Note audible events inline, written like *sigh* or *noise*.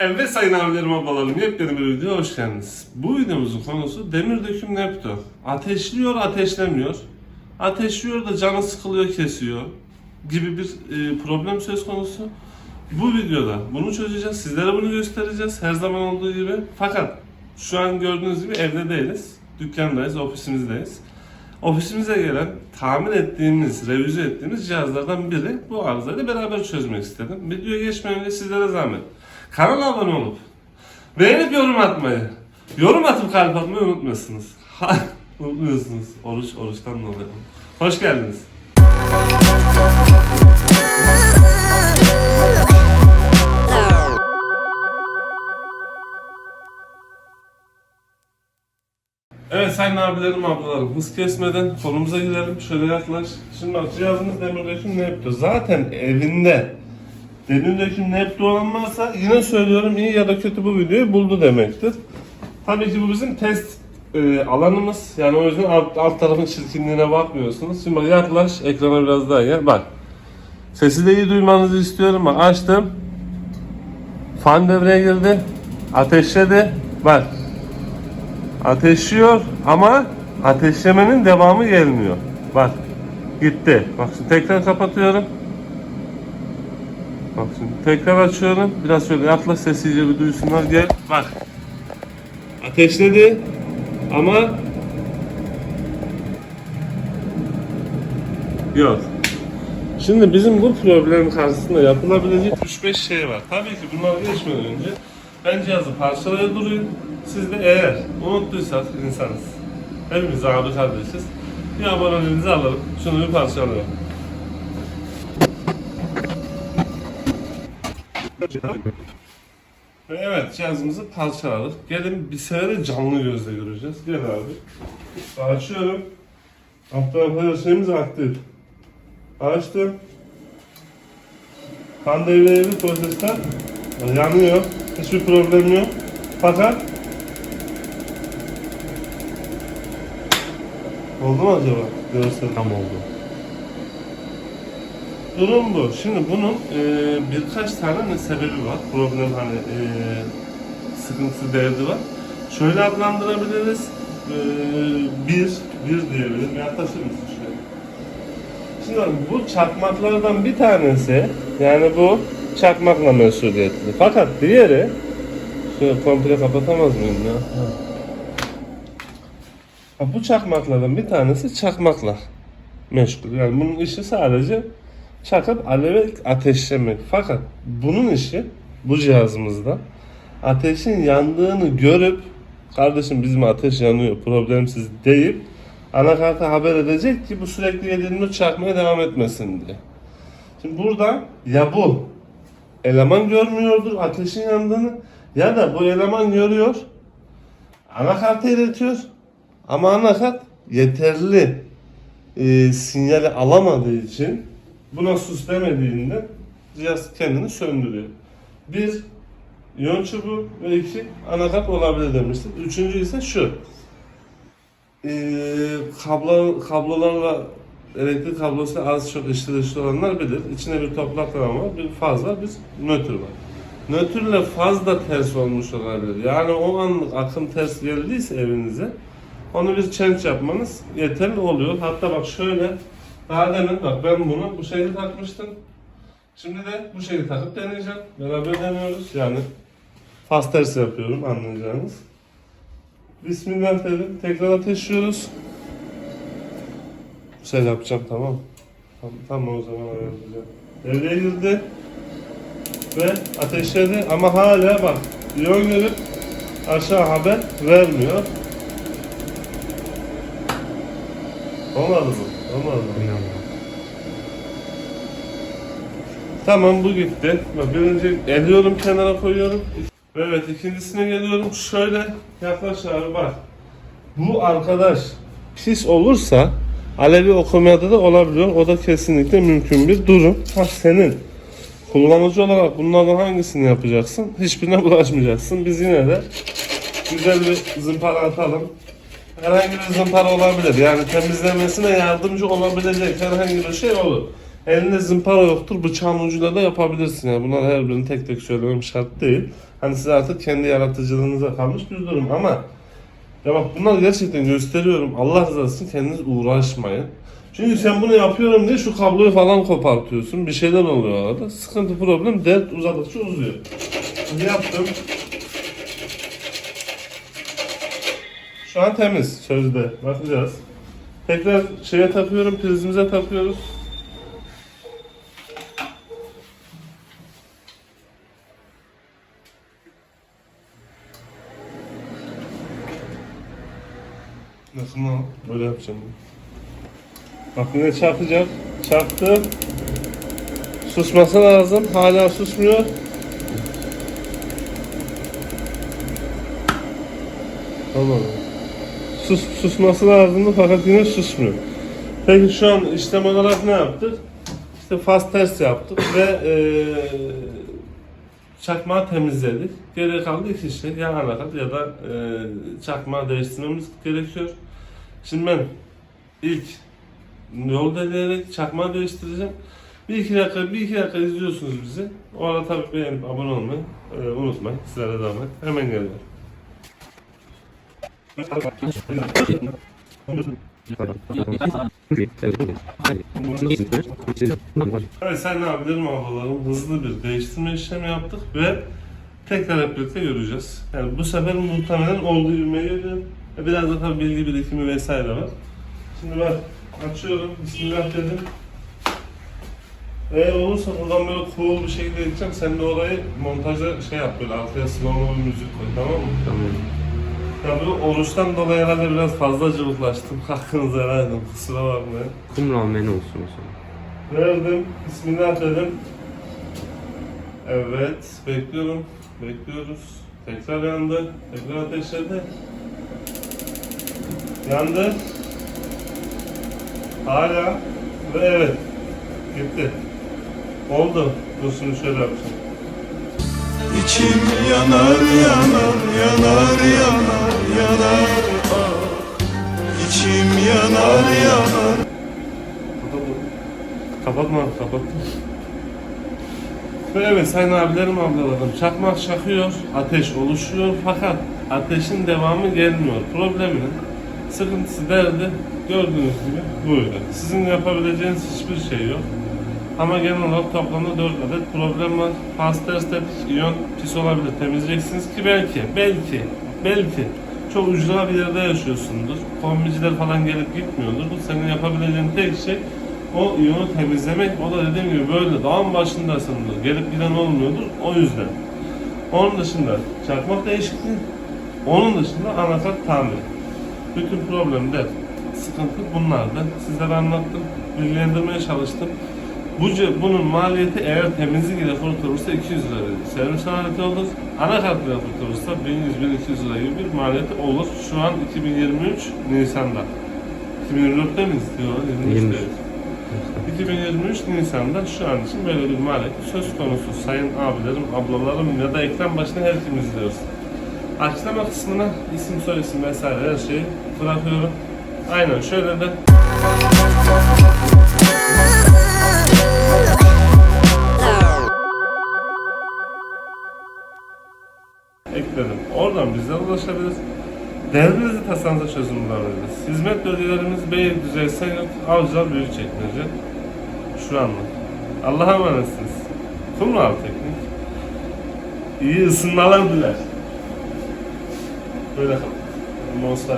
Evet sayın abilerim ablalarım yepyeni bir videoya hoş geldiniz. Bu videomuzun konusu demir döküm Nepto. Ateşliyor ateşlemiyor. Ateşliyor da canı sıkılıyor kesiyor gibi bir e, problem söz konusu. Bu videoda bunu çözeceğiz. Sizlere bunu göstereceğiz her zaman olduğu gibi. Fakat şu an gördüğünüz gibi evde değiliz. Dükkandayız, ofisimizdeyiz. Ofisimize gelen tamir ettiğimiz, revize ettiğimiz cihazlardan biri bu arızayla beraber çözmek istedim. Videoya geçmeden sizlere zahmet. Kanala abone olup beğenip yorum atmayı, yorum atıp kalp atmayı unutmuyorsunuz. *laughs* Unutmuyorsunuz. Oruç, oruçtan dolayı. Hoş geldiniz. Evet sayın abilerim ablalarım hız kesmeden konumuza girelim. Şöyle yaklaş. Şimdi bak cihazımız demir döküm Nepto. Zaten evinde Nepto olan varsa yine söylüyorum iyi ya da kötü bu videoyu buldu demektir. Tabii ki bu bizim test e, alanımız. Yani o yüzden alt, alt tarafın çirkinliğine bakmıyorsunuz. Şimdi bak yaklaş ekrana biraz daha gel. Bak. Sesi de iyi duymanızı istiyorum. Bak açtım. Fan devreye girdi. Ateşledi. Bak. Ateşliyor ama ateşlemenin devamı gelmiyor. Bak gitti. Bak şimdi tekrar kapatıyorum. Bak şimdi tekrar açıyorum. Biraz şöyle yaklaş sessizce bir duysunlar gel. Bak. Ateşledi ama yok. Şimdi bizim bu problem karşısında yapılabilecek 3-5 şey var. Tabii ki bunlar geçmeden önce ben cihazı parçalaya durayım. Siz de eğer unuttuysak insanız. Hepimiz abi kardeşiz. Bir aboneliğinizi alalım. Şunu bir parçalayalım. Evet cihazımızı parçaladık. Gelin bir sefer canlı gözle göreceğiz. Gel abi. Açıyorum. Alt tarafta şeyimiz aktif. Açtım. Kan devreyeli prosesler yanıyor. Hiçbir problem yok. Fakat Oldu mu acaba? Görsel. Tam oldu. Durum bu. Şimdi bunun e, birkaç tane ne sebebi var. Problem hani e, sıkıntısı derdi var. Şöyle adlandırabiliriz. E, bir, bir diyebilirim. Yaklaşır mısın şöyle? Şimdi bu çakmaklardan bir tanesi yani bu çakmakla mesuliyetli. Fakat diğeri şöyle komple kapatamaz mıyım ya? Ha, bu çakmaklardan bir tanesi çakmakla meşgul. Yani bunun işi sadece çakıp alevi ateşlemek. Fakat bunun işi bu cihazımızda ateşin yandığını görüp kardeşim bizim ateş yanıyor problemsiz deyip anakarta haber edecek ki bu sürekli 724 çakmaya devam etmesin diye. Şimdi burada ya bu eleman görmüyordur ateşin yandığını ya da bu eleman görüyor anakarta iletiyor ama anakart yeterli e, sinyali alamadığı için buna sus demediğinde cihaz kendini söndürüyor. Bir, yön çubuğu ve iki, anakart olabilir demiştik. Üçüncü ise şu. E, kablo, kablolarla elektrik kablosu az çok içli dışlı olanlar bilir. İçine bir toplaklama var, bir fazla bir nötr var. Nötrle fazla ters olmuş olabilir. Yani o anlık akım ters geldiyse evinize onu bir change yapmanız yeterli oluyor. Hatta bak şöyle daha demin bak ben bunu bu şekilde takmıştım. Şimdi de bu şekilde takıp deneyeceğim. Beraber deniyoruz. Yani fast ters yapıyorum anlayacağınız. Bismillah dedim. Tekrar ateşliyoruz. Şey yapacağım tamam. Tamam, tamam o zaman ayarlayacağım. Devreye girdi. Ve ateşledi ama hala bak yön görüp aşağı haber vermiyor. Olmadı mı? Olmadı mı? Tamam bu gitti. Bak birinci eliyorum kenara koyuyorum. Evet ikincisine geliyorum. Şöyle yaklaş abi bak. Bu arkadaş pis olursa Alevi okumada da olabiliyor. O da kesinlikle mümkün bir durum. Ha senin kullanıcı olarak bunlardan hangisini yapacaksın? Hiçbirine bulaşmayacaksın. Biz yine de güzel bir zımpara atalım. Herhangi bir zımpara olabilir. Yani temizlemesine yardımcı olabilecek herhangi bir şey olur. Elinde zımpara yoktur, bıçağın ucuyla da yapabilirsin. Yani bunlar her birini tek tek söylemem şart değil. Hani siz artık kendi yaratıcılığınıza kalmış bir durum ama ya bak bunlar gerçekten gösteriyorum. Allah rızası için kendiniz uğraşmayın. Çünkü sen bunu yapıyorum diye şu kabloyu falan kopartıyorsun. Bir şeyler oluyor arada. Sıkıntı problem dert uzadıkça uzuyor. Şimdi yaptım. Şu an temiz sözde. Bakacağız. Tekrar şeye takıyorum, prizimize takıyoruz. Nasıl lan? Böyle yapacağım. Bak yine çarpacak. Çarptı. Susması lazım. Hala susmuyor. Tamam. Sus, susması lazımdı fakat yine susmuyor. Peki şu an işlem olarak ne yaptık? İşte fast test yaptık ve eee çakmağı temizledik. Geriye kaldı iki şey. Ya anakat ya da eee çakmağı değiştirmemiz gerekiyor. Şimdi ben ilk yol deneyerek çakmağı değiştireceğim. Bir iki dakika, bir iki dakika izliyorsunuz bizi. O arada tabii beğenip abone olmayı eee, unutmayın. Sizlere devam et. Hemen geliyorum. Evet sen ne yapabilirim ablalarım? Hızlı bir değiştirme işlemi yaptık ve tekrar hep birlikte göreceğiz. Yani bu sefer muhtemelen olduğu gibi görüyorum. E, Biraz da tabii bilgi birikimi vesaire var. Şimdi ben açıyorum. Bismillah dedim. Eğer olursa buradan böyle cool bir şekilde gideceğim. Sen de orayı montaja şey yap böyle arkaya slow bir müzik koy tamam mı? Ya bu oruçtan dolayı herhalde biraz fazla cıvıklaştım. *laughs* Hakkınızı helal edin. Kusura bakmayın. Kum rameni olsun o zaman. Verdim. Bismillah dedim. Evet. Bekliyorum. Bekliyoruz. Tekrar yandı. Tekrar ateşledi. Yandı. Hala. Ve evet. Gitti. Oldu. Dur şöyle yapacağım. İçim yanar yanar yanar yanar yanar ah İçim yanar yanar Kapatma, kapattım. Ve evet sayın abilerim, ablalarım, çakmak çakıyor, ateş oluşuyor fakat ateşin devamı gelmiyor. Probleminin sıkıntısı derdi gördüğünüz gibi buydu. Sizin yapabileceğiniz hiçbir şey yok. Ama genel olarak toplamda 4 adet problem var. Pastel statik iyon pis olabilir. Temizleyeceksiniz ki belki, belki, belki çok ücra bir yerde yaşıyorsundur. Kombiciler falan gelip gitmiyordur. Bu senin yapabileceğin tek şey o iyonu temizlemek. O da dediğim gibi böyle dağın başındasındır. Gelip giden olmuyordur. O yüzden. Onun dışında çakmak değişikliği. Onun dışında anahtar tamir. Bütün problemler, sıkıntı bunlardı. Sizlere anlattım. Bilgilendirmeye çalıştım. Bu, bunun maliyeti eğer temizlik ile kurtulursa 200 lira. Servis maliyeti olur. Anakart ile kurtulursa 1100-1200 lira gibi bir maliyeti olur. Şu an 2023 Nisan'da. 2024'te miyiz? Yok, 23. 23'teyiz. 2023 Nisan'da şu an için böyle bir maliyet söz konusu sayın abilerim, ablalarım ya da ekran başına her kim izliyorsa. Açıklama kısmına isim, soyisim vesaire her şeyi bırakıyorum. Aynen şöyle de ekledim. Oradan bizlere ulaşabilir. Derdinizi tasanıza çözüm bulabiliriz. Hizmet bölgelerimiz Beylikdüzey, Sayık, Avcılar, Büyükçekmece. Şu anlık. Allah'a emanetsiniz. Kumral Teknik. İyi ısınmalar diler. Böyle kalın. Olsun.